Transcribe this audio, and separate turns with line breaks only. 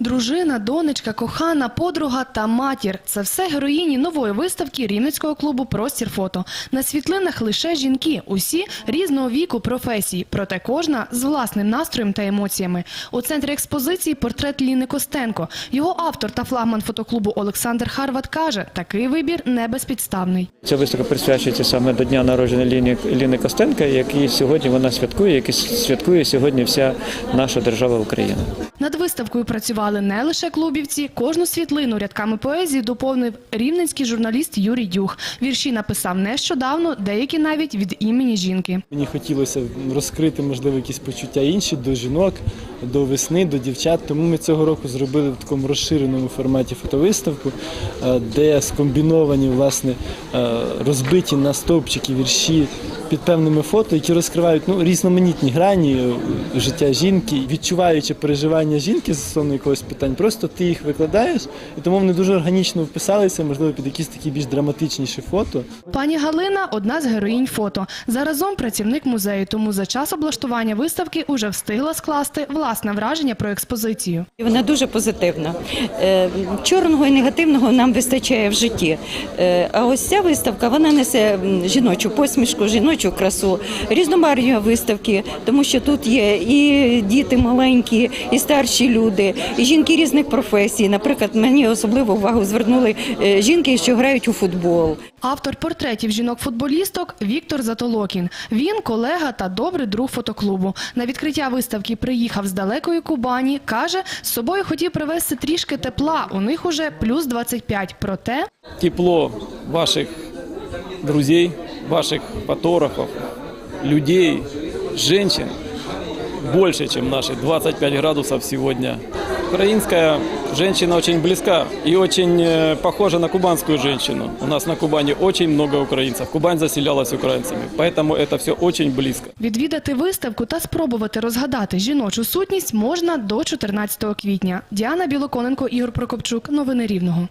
Дружина, донечка, кохана, подруга та матір – це все героїні нової виставки Рівненського клубу «Простір фото». На світлинах лише жінки, усі різного віку, професій, проте кожна з власним настроєм та емоціями. У центрі експозиції портрет Ліни Костенко. Його автор та флагман фотоклубу Олександр Харват каже, такий вибір не безпідставний.
Ця виставка присвячується саме до дня народження Ліни, Ліни Костенка, який сьогодні вона святкує, який святкує сьогодні вся наша держава Україна.
Над виставкою працювали не лише клубівці. Кожну світлину рядками поезії доповнив рівненський журналіст Юрій Дюх. Вірші написав нещодавно, деякі навіть від імені жінки.
Мені хотілося розкрити, можливо, якісь почуття інші до жінок, до весни, до дівчат. Тому ми цього року зробили в такому розширеному форматі фотовиставку, е, де скомбіновані, власне, е, розбиті на стовпчики вірші під певними фото, які розкривають ну, різноманітні грані е, життя жінки, відчуваючи переживання жінки стосовно якогось питань, просто ти їх викладаєш, і тому вони дуже органічно вписалися, можливо, під якісь такі більш драматичніші фото.
Пані Галина – одна з героїнь фото. Заразом працівник музею, тому за час облаштування виставки уже встигла скласти власне враження про експозицію.
Вона дуже позитивна. Е, Чорного і негативного нам вистачає в житті. Е, А ось ця виставка вона несе жіночу посмішку, жіночу красу, різномарні виставки, тому що тут є і діти маленькі, і старші люди, і жінки різних професій. Наприклад, мені особливу увагу звернули е, жінки, що грають у футбол.
Автор портретів жінок-футболісток Віктор Затолокін. Він колега та добрий друг фотоклубу. На відкриття виставки приїхав з далекої Кубані. Каже, з собою хотів привезти трішки тепла. У них уже плюс 25. Проте
тепло ваших друзей, ваших фотографов, людей, женщин больше, чем наши 25 градусов сегодня. Украинская женщина очень близка и очень э, похожа на кубанскую женщину. У нас на Кубани очень много украинцев. Кубань заселялась украинцами, поэтому это все очень близко.
відвідати виставку та спробувати розгадати жіночу сутність можна до 14 квітня. Діана Білоконенко, Ігор Прокопчук. Новини Рівного.